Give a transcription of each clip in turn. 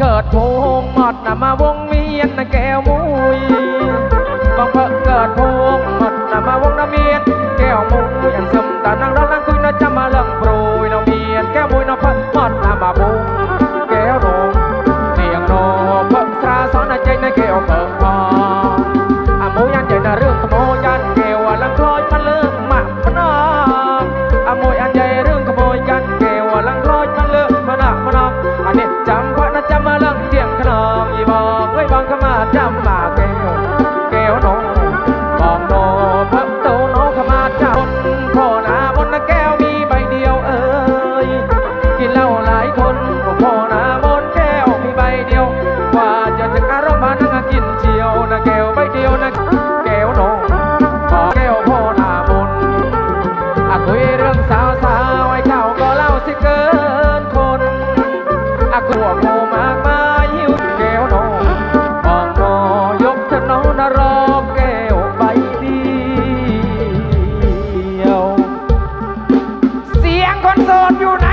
เกิดพงหมดนะมาวงเวียนนะแก้วมุยบังเพิ่เกิดพงหมดนะมาวงนะเมียนแก้วมุยอันซึมตานังร้องนั่งคุยนะจะมาเรื่งโปร 这样 on your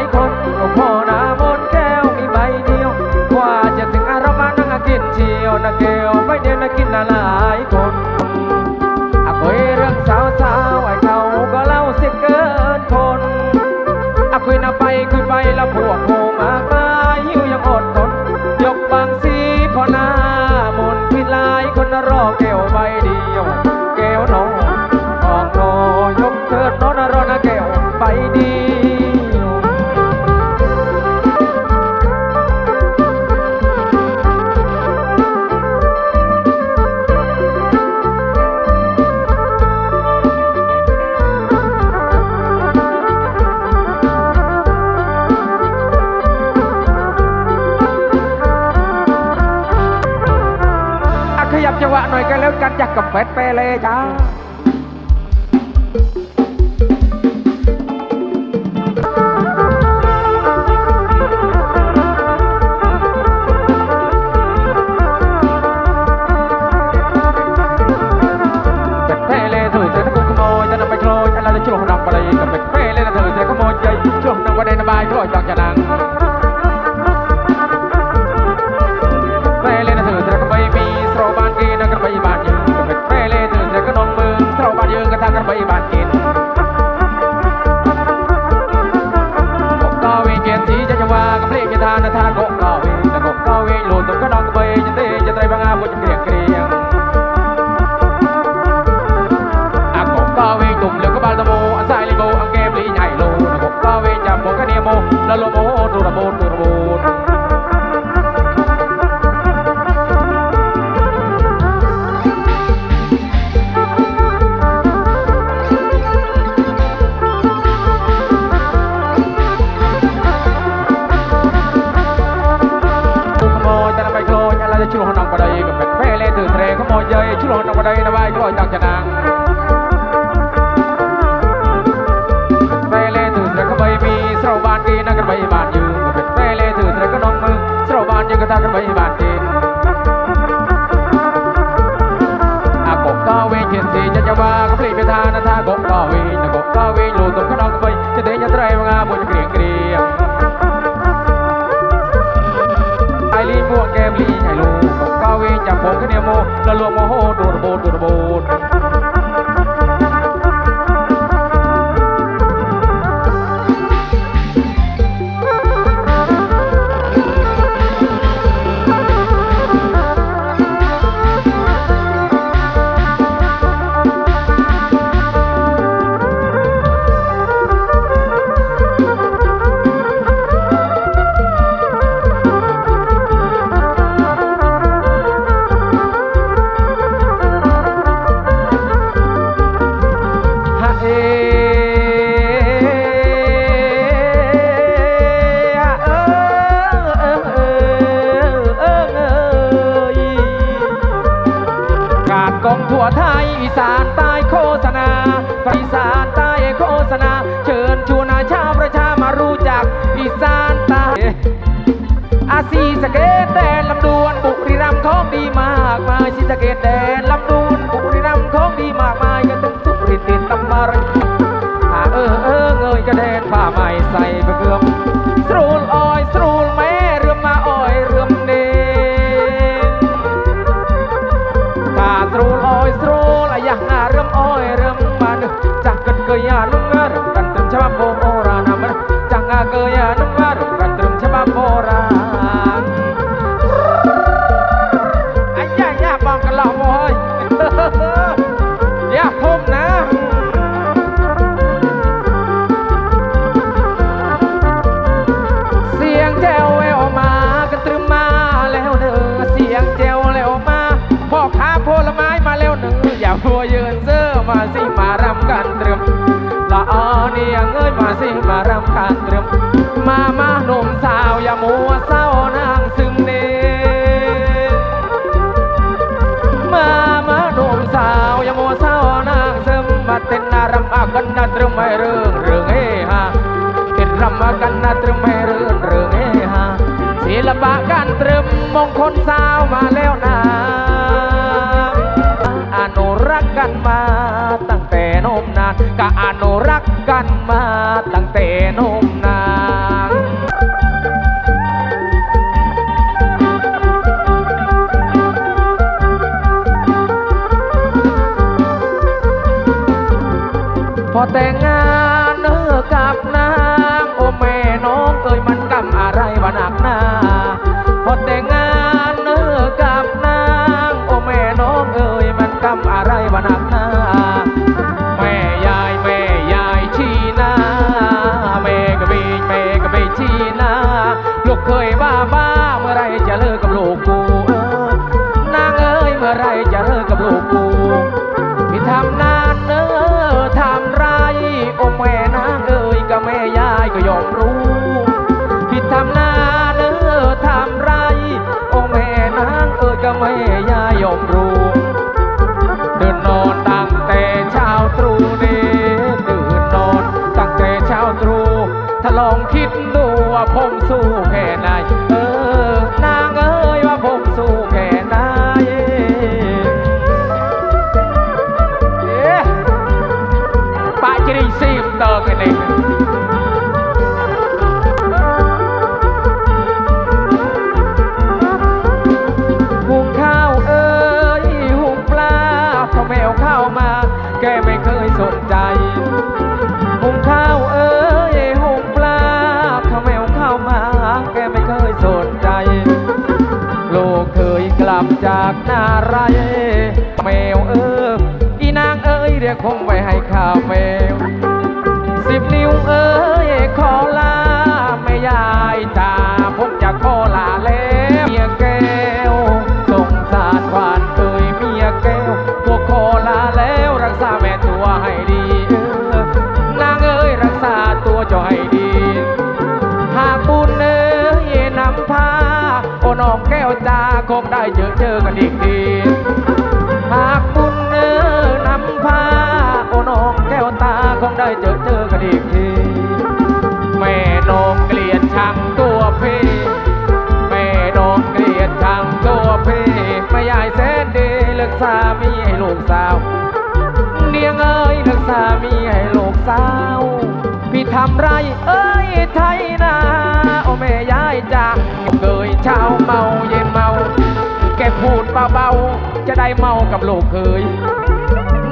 ายคนโอ้พ่อนาบนแก้วมีใบเดียวกว่าจะถึงอารมณ์นั่งกินเชียวนะเกลียวใบเดียวนะกินนาหลายคน กับเฟสเปเลจ้าชุลงนำไปกับเฟสเปเลนะเธอเสียขโมยใจช่วงนำไปในนบายทั่วจากจะนัง พยาบาลเกณฑ์ ថាណថាកុំដល់វិញកុំដល់វិញលូទុំក្នុងໄວចិត្តទេញ៉ាត្រីមកងាមួយគ្រៀងគ្រៀងអៃលីមួកែមលីហើយលូកុំដល់វិញចាំបងគ្នាមកលលក់មហោទូរបូទូរបូ อีสานใต้อาซีสะเกตแดนลำดวนบุรีรัมย์ของดีมากมายซีสะเกตแดนลำดวนบุรีรัมย์ของดีมากมายกันถึงสุรินทร์ติดตำมารหาเออเออเงยกระเดนผ่ามา มาสิมารำกันตรึมละออเนี่ยเงยมาสิมารำกันตรึมมามาหนุ่มสาวอย่ามัวเศร้านางซึมเนมามาหนุ่มสาวอย่ามัวเศร้านางซึมมาเต้นนารำอากันนาตรึมไม่เรื่องเรื่องเฮฮาเต้นรำอากันนาตรึมไม่เรื่องเรื่องเฮฮาศิลปะการตรึมมงคลสาวมาแล้วนะอนุรักษ์กันมา ก็อนุรักษ์กันมาตั้งแต่นม เอ้ยกับแม่ยายมรู้เดินนอนตั้งแต่เช้าตรู่เด้เดินนอนตั้งแต่เช้าตรู่ถ้าลองคิดดูว่าผมสู้ จากนาไรแมวเอออีนางเอ้ยเรียกคงไว้ให้ข้าแมวสิบนิ้วเอ้ยขอลาไม่ยายจ่าผมจะขอลาแล้วเมียแก้วสงสารหวานเอ้ยเมียแก้วพวกขอลาแล้วรักษาแม่ตัวให้ดีเออนางเอ้ยรักษาตัวจ้าให้ดี น้องแก้วจ้าคงได้เจอเจอกันอีกทีหากบุญเอื้อนำพาโอ้น้องแก้วตาคงได้เจอเจอกันอีกที แม่น้องเกลียดชังตัวพี่แม่น้องเกลียดชังตัวพี่แม่ยายแสนดีเลิกสามีให้ลูกสาวเนียงเอ้ยเลิกสามีให้ลูกสาว พี่ทำไรเอ้ยไทยนา แม่ยายจ้าเกยเช้าเมาเย็นเมา แกพูดเบาๆจะได้เมากับลูกเคย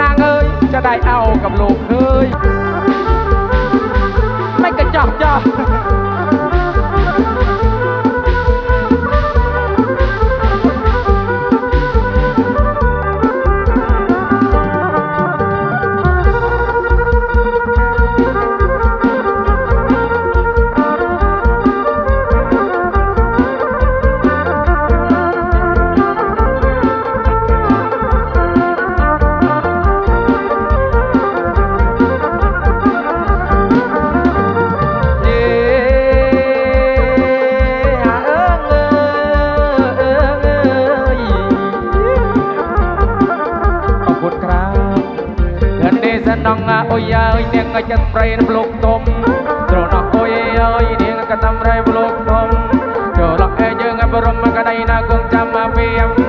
นางเอ้ยจะได้เอากับลูกเคย ไม่กระจอกจ้า ណាអូយ៉ាអើយនាងអាចិតប្រៃនប្លុកទុំត្រណោះអូយអើយនាងកតាំរៃប្លុកទុំចូលអេយើងអបរមកដៃណាគង់ចាំមកពីអំ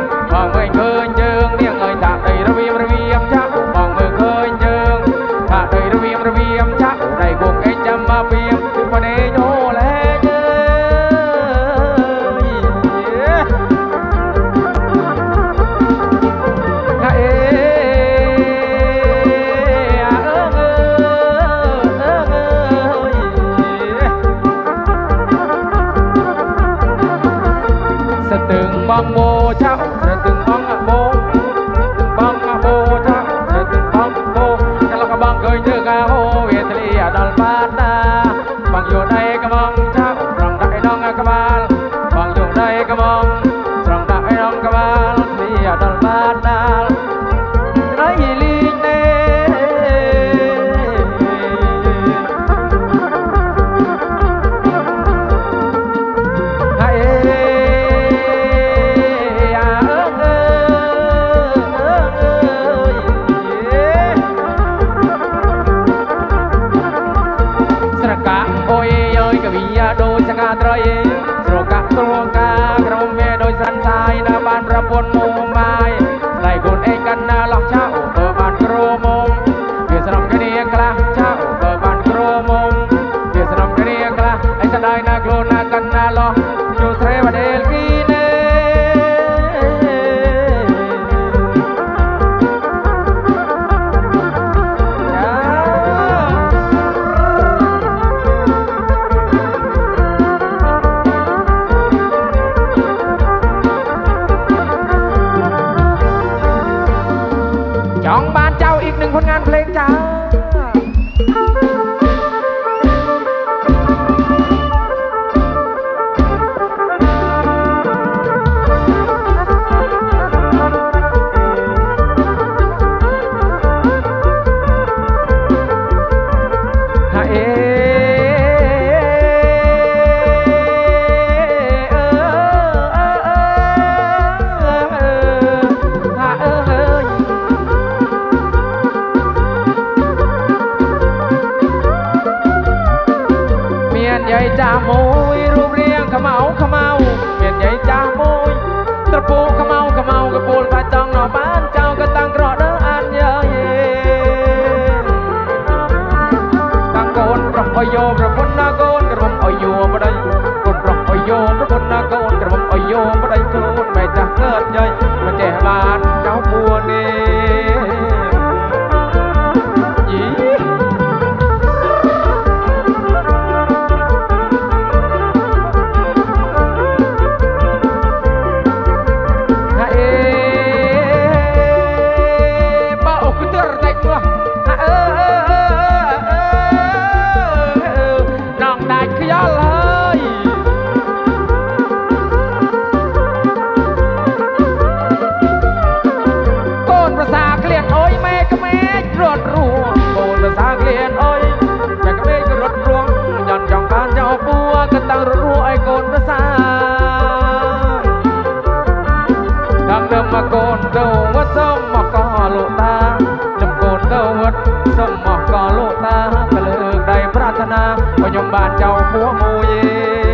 nhung bàn châu múa môi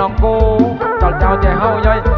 น้องกูจอดเจ้าใจเฮาย่อย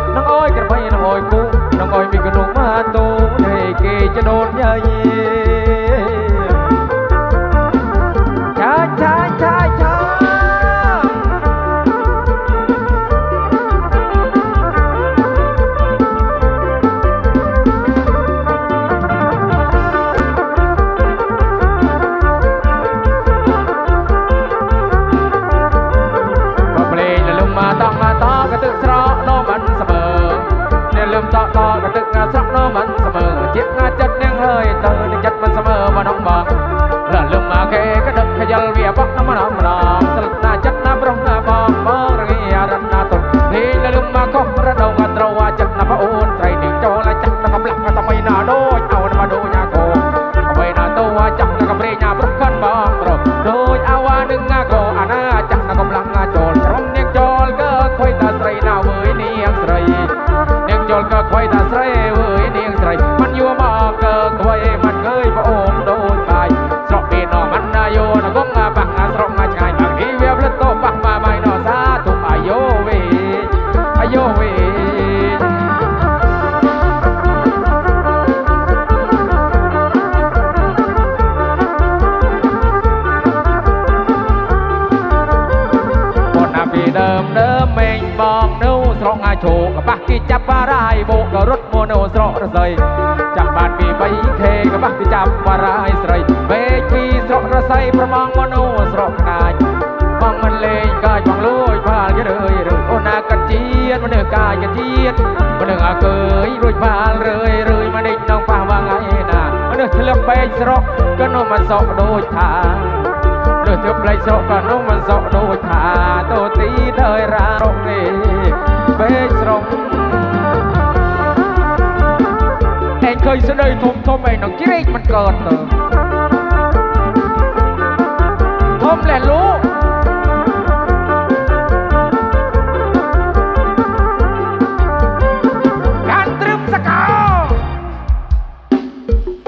ក៏ទៀតមិនដឹងអើកើយរួចបាលរឿយរឿយមកនេះនងប៉ះវាងឯណាមនុស្សធ្លាប់ពេកស្រស់ក៏នោះមិនសក់ដូចថាមនុស្សធ្លាប់ផ្លេចស្រស់ក៏នោះមិនសក់ដូចថាតូទីដល់រ៉ារុកនេះពេកស្រស់ឯងឃើញស្ដីធំធំឯងនឹងជ្រែកមិនកើតទៅធំលែលោក